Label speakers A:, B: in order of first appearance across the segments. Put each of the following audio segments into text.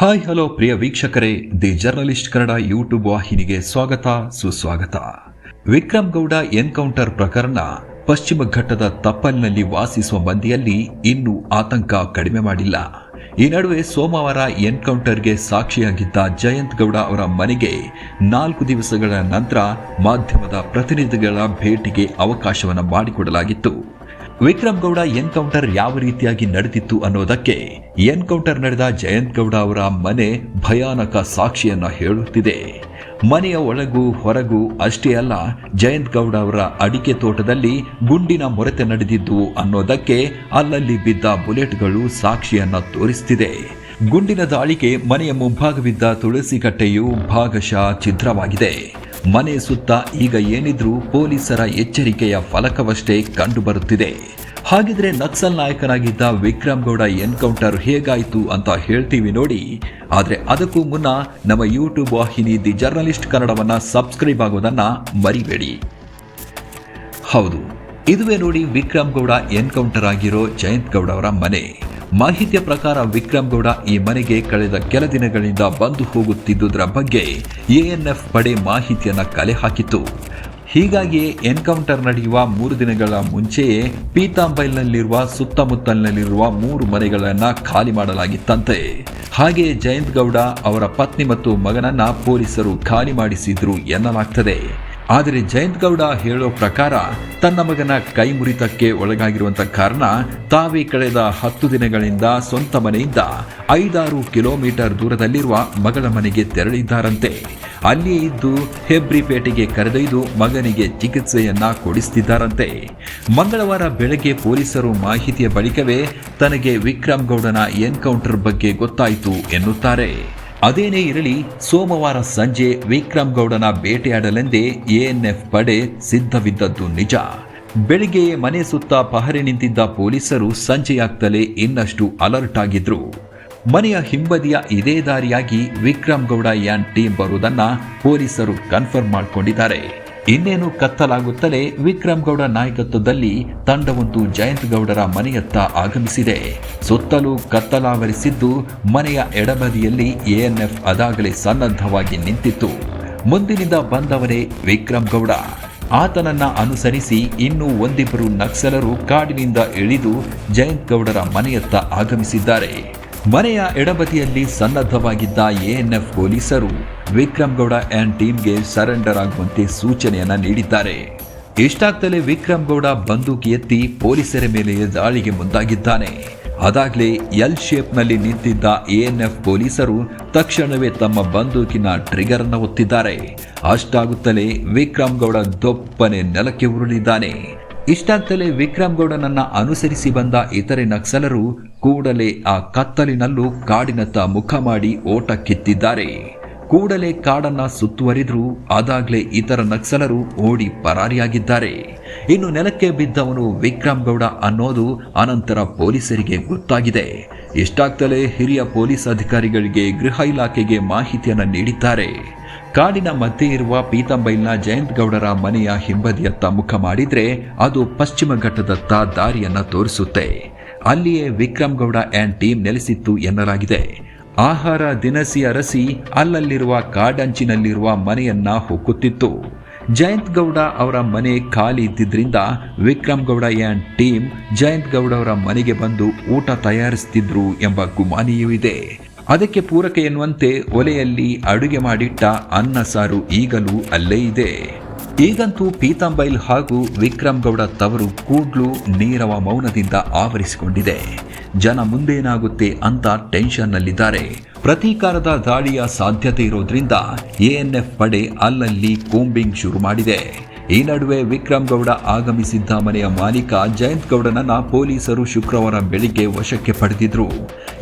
A: Hi hello ಪ್ರಿಯ ವೀಕ್ಷಕರೇ. The journalist Kannada YouTube ವಾಹಿನಿಗೆ ಸ್ವಾಗತ, ಸುಸ್ವಾಗತ. ವಿಕ್ರಮ್ ಗೌಡ ಎನ್ಕೌಂಟರ್ ಪ್ರಕರಣ ಪಶ್ಚಿಮ ಘಟ್ಟದ ತಪ್ಪಲಿನಲ್ಲಿ ವಾಸಿಸುವ ಮಂದಿಯಲ್ಲಿ ಇನ್ನೂ ಆತಂಕ ಕಡಿಮೆ ಮಾಡಿಲ್ಲ. ಈ ನಡುವೆ ಸೋಮವಾರ ಎನ್ಕೌಂಟರ್ಗೆ ಸಾಕ್ಷಿಯಾಗಿದ್ದ ಜಯಂತ್ ಗೌಡ ಅವರ ಮನೆಗೆ ನಾಲ್ಕು ದಿವಸಗಳ ನಂತರ ಮಾಧ್ಯಮದ ಪ್ರತಿನಿಧಿಗಳ ಭೇಟಿಗೆ ಅವಕಾಶವನ್ನು ಮಾಡಿಕೊಡಲಾಗಿತ್ತು. ವಿಕ್ರಮ್ ಗೌಡ ಎನ್ಕೌಂಟರ್ ಯಾವ ರೀತಿಯಾಗಿ ನಡೆದಿತ್ತು ಅನ್ನೋದಕ್ಕೆ ಎನ್ಕೌಂಟರ್ ನಡೆದ ಜಯಂತ್ ಗೌಡ ಅವರ ಮನೆ ಭಯಾನಕ ಸಾಕ್ಷಿಯನ್ನ ಹೇಳುತ್ತಿದೆ. ಮನೆಯ ಒಳಗೂ ಹೊರಗೂ ಅಷ್ಟೇ ಅಲ್ಲ, ಜಯಂತ್ ಗೌಡ ಅವರ ಅಡಿಕೆ ತೋಟದಲ್ಲಿ ಗುಂಡಿನ ಮೊರೆತೆ ನಡೆದಿದ್ದು ಅನ್ನೋದಕ್ಕೆ ಅಲ್ಲಲ್ಲಿ ಬಿದ್ದ ಬುಲೆಟ್ಗಳು ಸಾಕ್ಷಿಯನ್ನ ತೋರಿಸ್ತಿದೆ. ಗುಂಡಿನ ದಾಳಿಗೆ ಮನೆಯ ಮುಂಭಾಗವಿದ್ದ ತುಳಸಿ ಕಟ್ಟೆಯು ಭಾಗಶಃ ಛಿದ್ರವಾಗಿದೆ. ಮನೆ ಸುತ್ತ ಈಗ ಏನಿದ್ರೂ ಪೊಲೀಸರ ಎಚ್ಚರಿಕೆಯ ಫಲಕವಷ್ಟೇ ಕಂಡುಬರುತ್ತಿದೆ. ಹಾಗಿದ್ರೆ ನಕ್ಸಲ್ ನಾಯಕನಾಗಿದ್ದ ವಿಕ್ರಮ್ ಗೌಡ ಎನ್ಕೌಂಟರ್ ಹೇಗಾಯಿತು ಅಂತ ಹೇಳ್ತೀವಿ ನೋಡಿ. ಆದರೆ ಅದಕ್ಕೂ ಮುನ್ನ ನಮ್ಮ ಯೂಟ್ಯೂಬ್ ವಾಹಿನಿ ದಿ ಜರ್ನಲಿಸ್ಟ್ ಕನ್ನಡವನ್ನು ಸಬ್ಸ್ಕ್ರೈಬ್ ಆಗೋದನ್ನು ಮರಿಬೇಡಿ. ಹೌದು, ಇದುವೇ ನೋಡಿ ವಿಕ್ರಮ್ ಗೌಡ ಎನ್ಕೌಂಟರ್ ಆಗಿರೋ ಜಯಂತ್ ಗೌಡ ಅವರ ಮನೆ. ಮಾಹಿತಿಯ ಪ್ರಕಾರ ವಿಕ್ರಮ್ ಗೌಡ ಈ ಮನೆಗೆ ಕಳೆದ ಕೆಲ ದಿನಗಳಿಂದ ಬಂದು ಹೋಗುತ್ತಿದ್ದುದರ ಬಗ್ಗೆ ಎಎನ್ಎಫ್ ಪಡೆ ಮಾಹಿತಿಯನ್ನು ಕಲೆ ಹಾಕಿತ್ತು. ಹೀಗಾಗಿಯೇ ಎನ್ಕೌಂಟರ್ ನಡೆಯುವ ಮೂರು ದಿನಗಳ ಮುಂಚೆಯೇ ಪೀತಾಂಬೈಲ್ನಲ್ಲಿರುವ ಸುತ್ತಮುತ್ತಲಿನಲ್ಲಿರುವ ಮೂರು ಮನೆಗಳನ್ನು ಖಾಲಿ ಮಾಡಲಾಗಿತ್ತಂತೆ. ಹಾಗೆ ಜಯಂತ್ ಗೌಡ ಅವರ ಪತ್ನಿ ಮತ್ತು ಮಗನನ್ನ ಪೊಲೀಸರು ಖಾಲಿ ಮಾಡಿಸಿದ್ರು ಎನ್ನಲಾಗ್ತದೆ. ಆದರೆ ಜಯಂತ್ ಗೌಡ ಹೇಳೋ ಪ್ರಕಾರ ತನ್ನ ಮಗನ ಕೈ ಮುರಿತಕ್ಕೆ ಒಳಗಾಗಿರುವಂತ ಕಾರಣ ತಾವೇ ಕಳೆದ ಹತ್ತು ದಿನಗಳಿಂದ ಸ್ವಂತ ಮನೆಯಿಂದ ಐದಾರು ಕಿಲೋಮೀಟರ್ ದೂರದಲ್ಲಿರುವ ಮಗಳ ಮನೆಗೆ ತೆರಳಿದ್ದಾರಂತೆ. ಅಲ್ಲಿಯೇ ಇದ್ದು ಹೆಬ್ರಿಪೇಟೆಗೆ ಕರೆದೊಯ್ದು ಮಗನಿಗೆ ಚಿಕಿತ್ಸೆಯನ್ನ ಕೊಡಿಸುತ್ತಿದ್ದಾರಂತೆ ಮಂಗಳವಾರ ಬೆಳಗ್ಗೆ ಪೊಲೀಸರು ಮಾಹಿತಿಯ ಬಳಿಕವೇ ತನಗೆ ವಿಕ್ರಮ್ ಗೌಡನ ಎನ್ಕೌಂಟರ್ ಬಗ್ಗೆ ಗೊತ್ತಾಯಿತು ಎನ್ನುತ್ತಾರೆ. ಅದೇನೇ ಇರಲಿ, ಸೋಮವಾರ ಸಂಜೆ ವಿಕ್ರಮ್ ಗೌಡನ ಬೇಟೆಯಾಡಲೆಂದೇ ಎಎನ್ಎಫ್ ಪಡೆ ಸಿದ್ಧವಿದ್ದದ್ದು ನಿಜ. ಬೆಳಿಗ್ಗೆ ಮನೆ ಸುತ್ತ ಪಹರೆ ನಿಂತಿದ್ದ ಪೊಲೀಸರು ಸಂಜೆಯಾಗ್ತಲೇ ಇನ್ನಷ್ಟು ಅಲರ್ಟ್ ಆಗಿದ್ರು. ಮನೆಯ ಹಿಂಬದಿಯ ಇದೇ ದಾರಿಯಾಗಿ ವಿಕ್ರಮ್ ಗೌಡ ಯಾನ್ ಟೀಮ್ ಬರುವುದನ್ನ ಪೊಲೀಸರು ಕನ್ಫರ್ಮ್ ಮಾಡಿಕೊಂಡಿದ್ದಾರೆ. ಇನ್ನೇನು ಕತ್ತಲಾಗುತ್ತಲೇ ವಿಕ್ರಮ್ ಗೌಡ ನಾಯಕತ್ವದಲ್ಲಿ ತಂಡವೊಂದು ಜಯಂತ್ ಗೌಡರ ಮನೆಯತ್ತ ಆಗಮಿಸಿದೆ. ಸುತ್ತಲೂ ಕತ್ತಲಾವರಿಸಿದ್ದು ಮನೆಯ ಎಡಬದಿಯಲ್ಲಿ ಎಎನ್ಎಫ್ ಅದಾಗಲೇ ಸನ್ನದ್ಧವಾಗಿ ನಿಂತಿತ್ತು. ಮುಂದಿನಿಂದ ಬಂದವನೇ ವಿಕ್ರಮ್ ಗೌಡ. ಆತನನ್ನ ಅನುಸರಿಸಿ ಇನ್ನೂ ಒಂದಿಬ್ಬರು ನಕ್ಸಲರು ಕಾಡಿನಿಂದ ಇಳಿದು ಜಯಂತ್ ಗೌಡರ ಮನೆಯತ್ತ ಆಗಮಿಸಿದ್ದಾರೆ. ಮನೆಯ ಎಡಬದಿಯಲ್ಲಿ ಸನ್ನದ್ಧವಾಗಿದ್ದ ಎಎನ್ಎಫ್ ಪೊಲೀಸರು ವಿಕ್ರಮ್ ಗೌಡ ಆ್ಯಂಡ್ ಟೀಮ್ಗೆ ಸರೆಂಡರ್ ಆಗುವಂತೆ ಸೂಚನೆಯನ್ನ ನೀಡಿದ್ದಾರೆ. ಇಷ್ಟಾಗ್ತಲೇ ವಿಕ್ರಮ್ ಗೌಡ ಬಂದೂಕು ಎತ್ತಿ ಪೊಲೀಸರ ಮೇಲೆ ದಾಳಿಗೆ ಮುಂದಾಗಿದ್ದಾನೆ. ಅದಾಗಲೇ ಎಲ್ ಶೇಪ್ನಲ್ಲಿ ನಿಂತಿದ್ದ ಎಎನ್ಎಫ್ ಪೊಲೀಸರು ತಕ್ಷಣವೇ ತಮ್ಮ ಬಂದೂಕಿನ ಟ್ರಿಗರ್ ಅನ್ನು ಒತ್ತಿದ್ದಾರೆ. ಅಷ್ಟಾಗುತ್ತಲೇ ವಿಕ್ರಮ್ ಗೌಡ ದೊಪ್ಪನೆ ನೆಲಕ್ಕೆ ಉರುಳಿದ್ದಾನೆ. ಇಷ್ಟಾಗ್ತಲೇ ವಿಕ್ರಮ್ ಗೌಡನನ್ನ ಅನುಸರಿಸಿ ಬಂದ ಇತರೆ ನಕ್ಸಲರು ಕೂಡಲೇ ಆ ಕತ್ತಲಿನಲ್ಲೂ ಕಾಡಿನತ್ತ ಮುಖ ಮಾಡಿ ಓಟ ಕಿತ್ತಿದ್ದಾರೆ ಕೂಡಲೇ ಕಾಡನ್ನ ಸುತ್ತುವರಿದ್ರು, ಅದಾಗ್ಲೇ ಇತರ ನಕ್ಸಲರು ಓಡಿ ಪರಾರಿಯಾಗಿದ್ದಾರೆ. ಇನ್ನು ನೆಲಕ್ಕೆ ಬಿದ್ದವನು ವಿಕ್ರಮ್ ಗೌಡ ಅನ್ನೋದು ಅನಂತರ ಪೊಲೀಸರಿಗೆ ಗೊತ್ತಾಗಿದೆ. ಇಷ್ಟಾಗ್ತಲೇ ಹಿರಿಯ ಪೊಲೀಸ್ ಅಧಿಕಾರಿಗಳಿಗೆ ಗೃಹ ಇಲಾಖೆಗೆ ಮಾಹಿತಿಯನ್ನು ನೀಡಿದ್ದಾರೆ. ಕಾಡಿನ ಮಧ್ಯೆ ಇರುವ ಪೀತಂಬೈಲ್ನ ಜಯಂತ್ ಗೌಡರ ಮನೆಯ ಹಿಂಬದಿಯತ್ತ ಮುಖ ಮಾಡಿದ್ರೆ ಅದು ಪಶ್ಚಿಮ ಘಟ್ಟದತ್ತ ದಾರಿಯನ್ನ ತೋರಿಸುತ್ತೆ. ಅಲ್ಲಿಯೇ ವಿಕ್ರಮ್ ಗೌಡ ಆ್ಯಂಡ್ ಟೀಮ್ ನೆಲೆಸಿತ್ತು ಎನ್ನಲಾಗಿದೆ. ಆಹಾರ, ದಿನಸಿ, ಅರಸಿ ಅಲ್ಲಲ್ಲಿರುವ ಕಾಡಂಚಿನಲ್ಲಿರುವ ಮನೆಯನ್ನ ಹೊಕ್ಕುತ್ತಿತ್ತು. ಜಯಂತ್ ಗೌಡ ಅವರ ಮನೆ ಖಾಲಿ ಇದ್ದಿದ್ರಿಂದ ವಿಕ್ರಮ್ ಗೌಡ ಆ್ಯಂಡ್ ಟೀಮ್ ಜಯಂತ್ ಗೌಡ ಅವರ ಮನೆಗೆ ಬಂದು ಊಟ ತಯಾರಿಸುತ್ತಿದ್ರು ಎಂಬ ಗುಮಾನಿಯೂ ಇದೆ. ಅದಕ್ಕೆ ಪೂರಕ ಎನ್ನುವಂತೆ ಒಲೆಯಲ್ಲಿ ಅಡುಗೆ ಮಾಡಿಟ್ಟ ಅನ್ನ ಸಾರು ಈಗಲೂ ಅಲ್ಲೇ ಇದೆ. ಈಗಂತೂ ಪೀತಾಂಬೈಲ್ ಹಾಗೂ ವಿಕ್ರಮ್ ಗೌಡ ತವರು ಕೂಡ್ಲು ನೀರವ ಮೌನದಿಂದ ಆವರಿಸಿಕೊಂಡಿದೆ. ಜನ ಮುಂದೇನಾಗುತ್ತೆ ಅಂತ ಟೆನ್ಷನ್ನಲ್ಲಿದ್ದಾರೆ. ಪ್ರತೀಕಾರದ ದಾಳಿಯ ಸಾಧ್ಯತೆ ಇರೋದ್ರಿಂದ ಎಎನ್ಎಫ್ ಪಡೆ ಅಲ್ಲಲ್ಲಿ ಕೂಂಬಿಂಗ್ ಶುರು ಮಾಡಿದೆ. ಈ ನಡುವೆ ವಿಕ್ರಮ್ ಗೌಡ ಆಗಮಿಸಿದ್ದ ಮನೆಯ ಮಾಲೀಕ ಜಯಂತ್ ಗೌಡನನ್ನ ಪೊಲೀಸರು ಶುಕ್ರವಾರ ಬೆಳಿಗ್ಗೆ ವಶಕ್ಕೆ ಪಡೆದಿದ್ರು.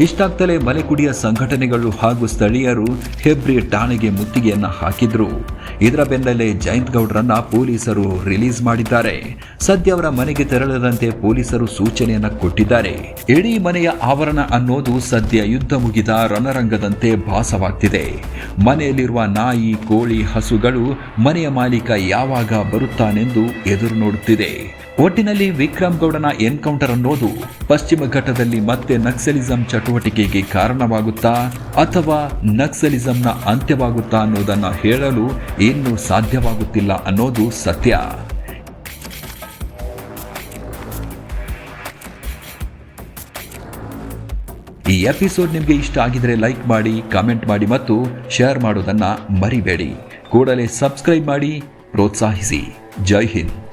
A: ಇಷ್ಟಾಗ್ತಲೇ ಮಲೆಕುಡಿಯ ಸಂಘಟನೆಗಳು ಹಾಗೂ ಸ್ಥಳೀಯರು ಹೆಬ್ರಿ ಠಾಣೆಗೆ ಮುತ್ತಿಗೆಯನ್ನ ಹಾಕಿದ್ರು. ಇದರ ಬೆನ್ನಲ್ಲೇ ಜಯಂತ್ ಗೌಡರನ್ನ ಪೊಲೀಸರು ರಿಲೀಸ್ ಮಾಡಿದ್ದಾರೆ. ಸದ್ಯ ಅವರ ಮನೆಗೆ ತೆರಳದಂತೆ ಪೊಲೀಸರು ಸೂಚನೆಯನ್ನ ಕೊಟ್ಟಿದ್ದಾರೆ. ಇಡೀ ಮನೆಯ ಆವರಣ ಅನ್ನೋದು ಸದ್ಯ ಯುದ್ಧ ಮುಗಿದ ರಣರಂಗದಂತೆ ಭಾಸವಾಗ್ತಿದೆ. ಮನೆಯಲ್ಲಿರುವ ನಾಯಿ, ಕೋಳಿ, ಹಸುಗಳು ಮನೆಯ ಮಾಲೀಕ ಯಾವಾಗ ಬರುತ್ತಾನೆಂದು ಎದುರು ನೋಡುತ್ತಿದೆ. ಒಟ್ಟಿನಲ್ಲಿ ವಿಕ್ರಮ್ ಗೌಡನ ಎನ್ಕೌಂಟರ್ ಅನ್ನೋದು ಪಶ್ಚಿಮ ಘಟ್ಟದಲ್ಲಿ ಮತ್ತೆ ನಕ್ಸಲಿಸಂ ಚಟುವಟಿಕೆಗೆ ಕಾರಣವಾಗುತ್ತಾ ಅಥವಾ ನಕ್ಸಲಿಸಂನ ಅಂತ್ಯವಾಗುತ್ತಾ ಅನ್ನೋದನ್ನ ಹೇಳಲು ಇನ್ನೂ ಸಾಧ್ಯವಾಗುತ್ತಿಲ್ಲ ಅನ್ನೋದು ಸತ್ಯ. ಈ ಎಪಿಸೋಡ್ ನಿಮಗೆ ಇಷ್ಟ ಆಗಿದರೆ ಲೈಕ್ ಮಾಡಿ, ಕಾಮೆಂಟ್ ಮಾಡಿ ಮತ್ತು ಶೇರ್ ಮಾಡೋದನ್ನ ಮರಿಬೇಡಿ. ಕೂಡಲೇ ಸಬ್ಸ್ಕ್ರೈಬ್ ಮಾಡಿ ಪ್ರೋತ್ಸಾಹಿಸಿ. ಜೈ ಹಿಂದ್.